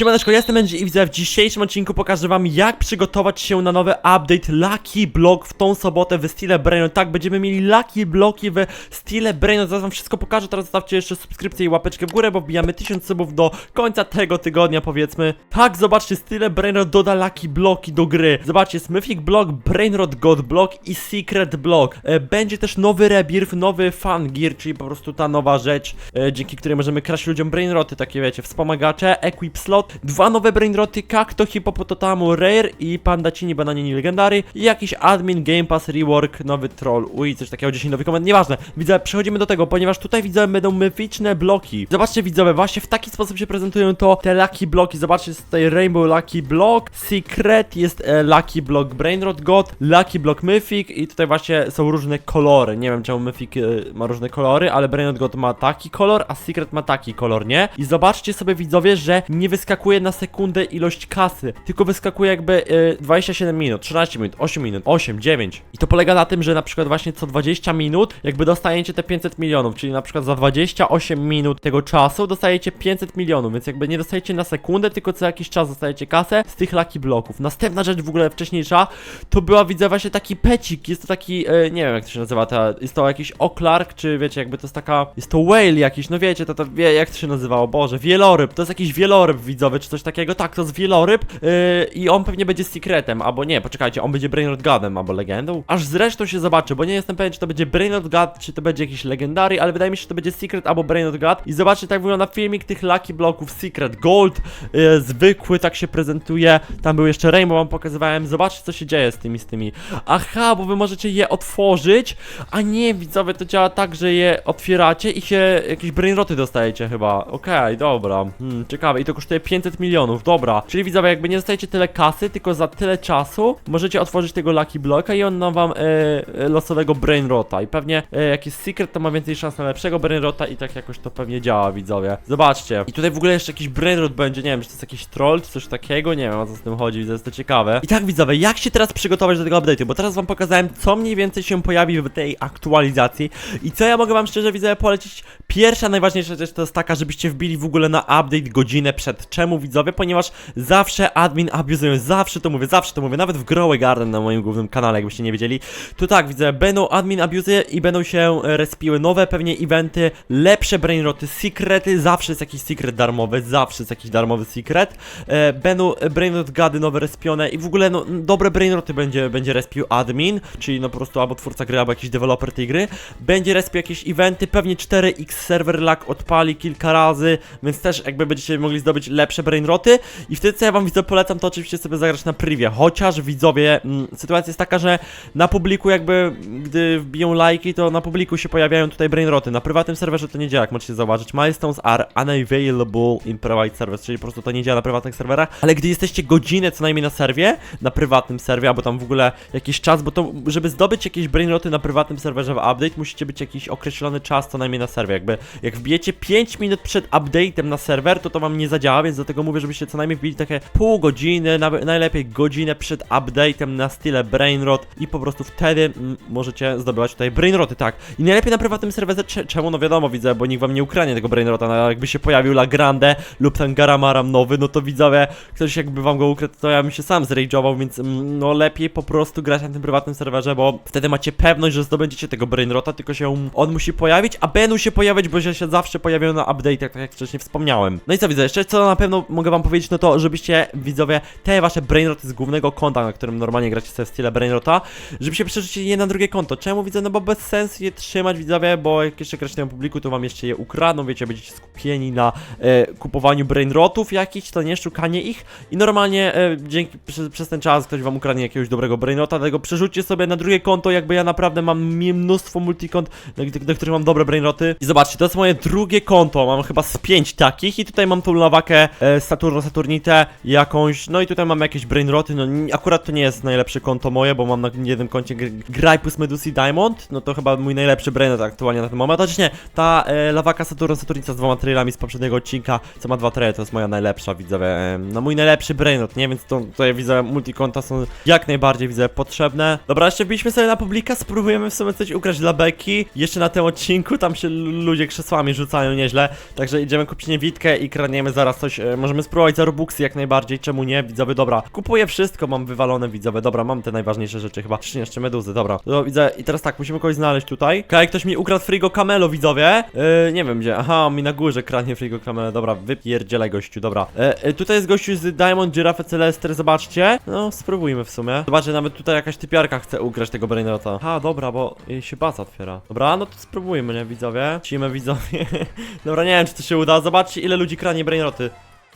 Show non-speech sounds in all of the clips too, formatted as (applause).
Siemaneczko, jestem Benji i widzę w dzisiejszym odcinku pokażę wam jak przygotować się na nowy update Lucky Block w tą sobotę w stile Brainrot. Tak, będziemy mieli Lucky Blocki w stile Brainrot, zaraz wam wszystko pokażę, teraz zostawcie jeszcze subskrypcję i łapeczkę w górę, bo wbijamy 1000 subów do końca tego tygodnia powiedzmy. Tak, zobaczcie, stile Brainrot doda Lucky Blocki do gry. Zobaczcie, Smithic Block, Brainrot God Block i Secret Block. E, będzie też nowy rebirth, nowy Fan Gear, czyli po prostu ta nowa rzecz, e, dzięki której możemy kraść ludziom Brainroty, takie wiecie, wspomagacze, Equip Slot, dwa nowe Brainroty, Kakto, Hippopotamu, Rare i Pandacini, Bananini Legendary i jakiś Admin, Game Pass, Rework, nowy Troll, uj, coś takiego, 10 nowych komend, nieważne. Widzę, przechodzimy do tego, ponieważ tutaj widzę, będą myficzne bloki. Zobaczcie widzowie, właśnie w taki sposób się prezentują to te Lucky Bloki, zobaczcie, jest tutaj Rainbow Lucky Block, Secret, jest e, Lucky Block Brainrot God, Lucky Block Mythic i tutaj właśnie są różne kolory, nie wiem czemu Mythic e, ma różne kolory, ale Brainrot God ma taki kolor, a Secret ma taki kolor, nie? I zobaczcie sobie widzowie, że nie wyskakuje na sekundę ilość kasy, tylko wyskakuje jakby e, 27 minut, 13 minut, 8 minut, 8, 9. I to polega na tym, że na przykład właśnie co 20 minut jakby dostajecie te 500 milionów, czyli na przykład za 28 minut tego czasu dostajecie 500 milionów, więc jakby nie dostajecie na sekundę, tylko co jakiś czas dostajecie kasę z tych lucky bloków. Następna rzecz w ogóle wcześniejsza, to była widzę właśnie taki pecik, jest to taki, e, nie wiem jak to się nazywa, ta, jest to jakiś oklark, czy wiecie, jakby to jest taka, jest to whale jakiś, no wiecie, to, to wie, jak to się nazywało, boże, wieloryb, to jest jakiś wieloryb widzowy, czy coś takiego, tak, to jest wieloryb yy, i on pewnie będzie secretem, albo nie, poczekajcie, on będzie Brainrot Godem, albo legendą, aż zresztą się zobaczy, bo nie jestem pewien, czy to będzie Brainrot God, czy to będzie jakiś legendary, ale wydaje mi się, że to będzie secret albo Brainrot God i zobaczcie, tak wygląda filmik tych lucky bloków, secret, gold, yy, zwykły, tak się prezentuje, tam był jeszcze rainbow, wam pokazywałem, zobaczcie, co się dzieje z tymi, z tymi, aha, bo wy możecie je otworzyć, a nie, widzowie, to działa tak, że je otwieracie i się jakieś brainroty dostajecie chyba. Okej, dobra. Hmm, ciekawe. I to kosztuje 500 milionów, dobra. Czyli widzowie, jakby nie dostajecie tyle kasy, tylko za tyle czasu możecie otworzyć tego Lucky Blocka i on da wam e, e, losowego brainrota. I pewnie e, jak secret, to ma więcej szans na lepszego brainrota i tak jakoś to pewnie działa, widzowie. Zobaczcie. I tutaj w ogóle jeszcze jakiś brainrot będzie, nie wiem, czy to jest jakiś troll, czy coś takiego, nie wiem o co z tym chodzi, widzę, jest to ciekawe. I tak widzowie, jak się teraz przygotować do tego update'u, bo teraz wam pokazałem, co mniej więcej się pojawi w tej aktualizacji i co ja mogę wam szczerze widzowie polecić. Pierwsza, najważniejsza rzecz to jest taka, żebyście wbili w ogóle na update godzinę przed. Czemu widzowie? Ponieważ zawsze admin abuzują, zawsze to mówię, zawsze to mówię, nawet w Growy Garden na moim głównym kanale, jakbyście nie wiedzieli. To tak, widzę, będą admin abuzuje i będą się e, respiły nowe pewnie eventy, lepsze brainroty, secrety, zawsze jest jakiś secret darmowy, zawsze jest jakiś darmowy secret. E, będą brainrot gady nowe respione i w ogóle no, dobre brainroty będzie, będzie respił admin, czyli no po prostu albo twórca gry, albo jakiś deweloper tej gry. Będzie respił jakieś eventy, pewnie 4x server lag odpali kilka razy, więc też jakby będziecie mogli zdobyć lepsze brainroty i wtedy co ja wam widzę polecam to oczywiście sobie zagrać na privie, chociaż widzowie, mm, sytuacja jest taka, że na publiku jakby, gdy wbiją lajki, to na publiku się pojawiają tutaj brainroty, na prywatnym serwerze to nie działa, jak możecie zauważyć, milestones are unavailable in private servers, czyli po prostu to nie działa na prywatnych serwerach, ale gdy jesteście godzinę co najmniej na serwie, na prywatnym serwie, albo tam w ogóle jakiś czas, bo to, żeby zdobyć jakieś brainroty na prywatnym serwerze w update, musicie być jakiś określony czas co najmniej na serwie, jakby jak wbijecie 5 minut przed update'em na serwer, to to wam nie zadziała, więc dlatego mówię, żebyście co najmniej wbili takie pół godziny, nawet najlepiej godzinę przed update'em na style brainrot i po prostu wtedy mm, możecie zdobywać tutaj brainroty, tak. I najlepiej na prywatnym serwerze, cze- czemu? No wiadomo, widzę, bo nikt wam nie ukradnie tego brainrota, no jakby się pojawił La Grande lub ten Garamaram nowy, no to widzowie, ktoś jakby wam go ukradł, to ja bym się sam zrage'ował, więc mm, no lepiej po prostu grać na tym prywatnym serwerze, bo wtedy macie pewność, że zdobędziecie tego brainrota, tylko się on musi pojawić, a będą się pojawiać, bo się zawsze pojawiają na update'ach, tak jak wcześniej wspomniałem. No i co widzę, jeszcze co na pewno mogę wam powiedzieć, no to żebyście widzowie te wasze brainroty z głównego konta, na którym normalnie gracie sobie w stile brainrota, żebyście przerzucili je na drugie konto. Czemu widzę? No bo bez sensu je trzymać widzowie, bo jak jeszcze gracie na publiku, to wam jeszcze je ukradną, wiecie, będziecie skupieni na e, kupowaniu brainrotów jakichś, to nie szukanie ich i normalnie e, dzięki przez, przez ten czas ktoś wam ukradnie jakiegoś dobrego brainrota, dlatego przerzućcie sobie na drugie konto, jakby ja naprawdę mam mnóstwo multikont, na, na których mam dobre brainroty. I zobaczcie, to jest moje drugie konto, mam chyba z pięć takich i tutaj mam tą lawakę Saturno Saturnite jakąś, no i tutaj mam jakieś brainroty, no akurat to nie jest najlepsze konto moje, bo mam na jednym koncie gr- Gripus Medusi Diamond, no to chyba mój najlepszy brainrot aktualnie na ten moment, chociaż nie, ta e, lawaka Saturno Saturnita z dwoma trailami z poprzedniego odcinka, co ma dwa traile, to jest moja najlepsza, widzowie, e, no mój najlepszy brainrot, nie, więc to tutaj widzę, multikonta są jak najbardziej, widzę, potrzebne. Dobra, jeszcze wbiliśmy sobie na publika, spróbujemy w sumie coś ukraść dla Beki, jeszcze na tym odcinku, tam się ludzie krzesłami rzucają nieźle, także idziemy kupić niewidkę i kradniemy zaraz coś e, Możemy spróbować za jak najbardziej, czemu nie, widzowie, dobra. Kupuję wszystko, mam wywalone, widzowie, dobra, mam te najważniejsze rzeczy chyba. Czy jeszcze meduzy, dobra. No, widzę, i teraz tak, musimy kogoś znaleźć tutaj. Kaj, ktoś mi ukradł Frigo Camelo, widzowie. E, nie wiem gdzie, aha, on mi na górze kradnie Frigo Camelo, dobra, wypierdzielaj gościu, dobra. E, e, tutaj jest gościu z Diamond Giraffe Celestre, zobaczcie. No, spróbujmy w sumie. Zobaczcie, nawet tutaj jakaś typiarka chce ukraść tego Brainrota. Ha, dobra, bo jej się baza otwiera. Dobra, no to spróbujmy, nie, widzowie? Lecimy, widzowie. (laughs) dobra, nie wiem, czy to się uda. Zobaczcie, ile ludzi kranie Brainroty.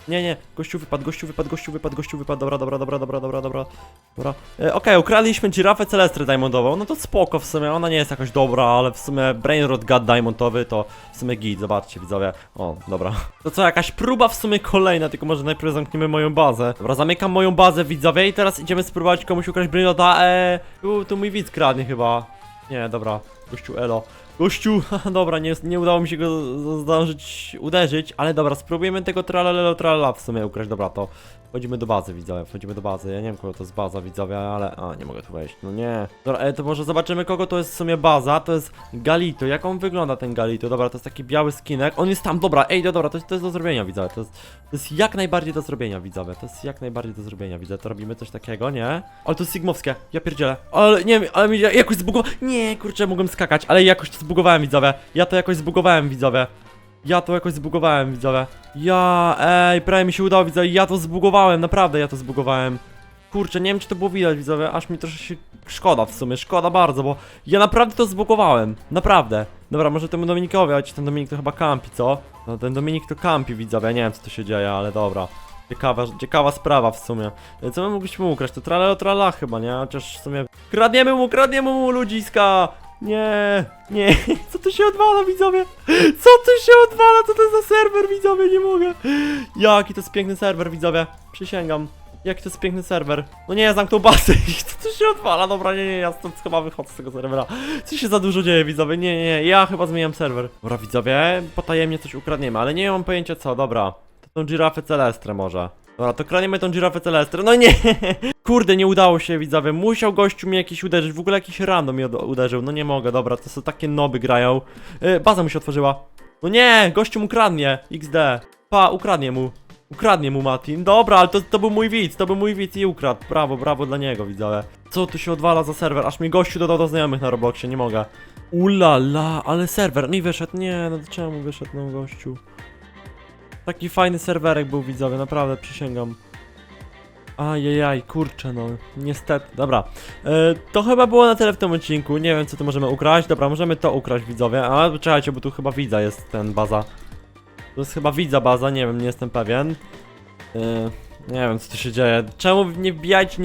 Nie, nie, gościu wypadł, gościu wypadł, gościu wypadł, gościu wypadł, dobra, dobra, dobra, dobra, dobra, dobra, dobra. E, Okej, ukradliśmy girafę Celestry Diamondową, no to spoko w sumie, ona nie jest jakoś dobra, ale w sumie Brainrot God Diamondowy to w sumie git, zobaczcie widzowie. O, dobra. To co, jakaś próba w sumie kolejna, tylko może najpierw zamkniemy moją bazę. Dobra, zamykam moją bazę widzowie i teraz idziemy spróbować komuś ukraść Brainrota, eee, tu, tu mój widz kradnie chyba. Nie, dobra, gościu elo. Gościu, (laughs) dobra, nie, nie udało mi się go zdążyć uderzyć, ale dobra, spróbujemy tego tralalelo tralala w sumie ukraść, dobra, to wchodzimy do bazy, widzowie, wchodzimy do bazy, ja nie wiem kogo to jest baza, widzowie, ale, a, nie mogę tu wejść, no nie. Dobra, e, to może zobaczymy kogo to jest w sumie baza, to jest Galito, jak on wygląda ten Galito, dobra, to jest taki biały skinek, on jest tam, dobra, ej, no dobra, to, to jest do zrobienia, widzowie, to jest, to jest jak najbardziej do zrobienia, widzowie, to jest jak najbardziej do zrobienia, widzę, to robimy coś takiego, nie? Ale to jest sigmowskie, ja pierdzielę, ale nie wiem, ale mi jakoś zbugowałem, nie, kurczę, mogłem skakać, ale jakoś to zbugowałem, widzowie, ja to jakoś zbugowałem, widzowie. Ja to jakoś zbugowałem, widzowie. Ja, ej, prawie mi się udało, widzowie, ja to zbugowałem, naprawdę ja to zbugowałem. Kurczę, nie wiem czy to było widać, widzowie, aż mi troszkę się szkoda w sumie, szkoda bardzo, bo ja naprawdę to zbugowałem, naprawdę. Dobra, może temu Dominikowi, ale ten Dominik to chyba kampi, co? No ten Dominik to kampi, widzowie, nie wiem co tu się dzieje, ale dobra. Ciekawa, ciekawa sprawa w sumie. E, Co my mogliśmy ukraść? To tralelo trala chyba, nie? Chociaż w sumie... Kradniemy mu, kradniemy mu ludziska! Nie, nie, (laughs) co tu się odwala, widzowie? Co tu się odwala? Co to jest za serwer, widzowie? Nie mogę. Jaki to jest piękny serwer, widzowie. Przysięgam. Jaki to jest piękny serwer. No nie, zamknął bazę. (laughs) Co tu się odwala? Dobra, nie, nie, ja stąd chyba wychodzę z tego serwera. Co się za dużo dzieje, widzowie? Nie, nie, nie, ja chyba zmieniam serwer. Dobra, widzowie, potajemnie coś ukradniemy, ale nie mam pojęcia co, dobra. To tą girafę Celestre może. Dobra, to kraniemy tą girafę Celestre. No nie! (laughs) Kurde, nie udało się, widzowie. Musiał gościu mi jakiś uderzyć. W ogóle jakiś random mi uderzył. No nie mogę, dobra, to są takie noby grają. Yy, baza mu się otworzyła. No nie, gościu mu kradnie. XD. Pa, ukradnie mu. Ukradnie mu Matin. Dobra, ale to, to był mój widz, to był mój widz i ukradł. Brawo, brawo dla niego, widzowie. Co tu się odwala za serwer? Aż mi gościu dodał do znajomych na Robloxie, nie mogę. Ula la, ale serwer. No i wyszedł. Nie, no czemu wyszedł no gościu? Taki fajny serwerek był widzowie, naprawdę przysięgam. Ajajaj, kurczę no, niestety, dobra. E, to chyba było na tyle w tym odcinku, nie wiem co tu możemy ukraść, dobra, możemy to ukraść widzowie, a czekajcie, bo tu chyba widza jest ten baza. To jest chyba widza baza, nie wiem, nie jestem pewien. E, nie wiem co tu się dzieje, czemu nie wbijajcie,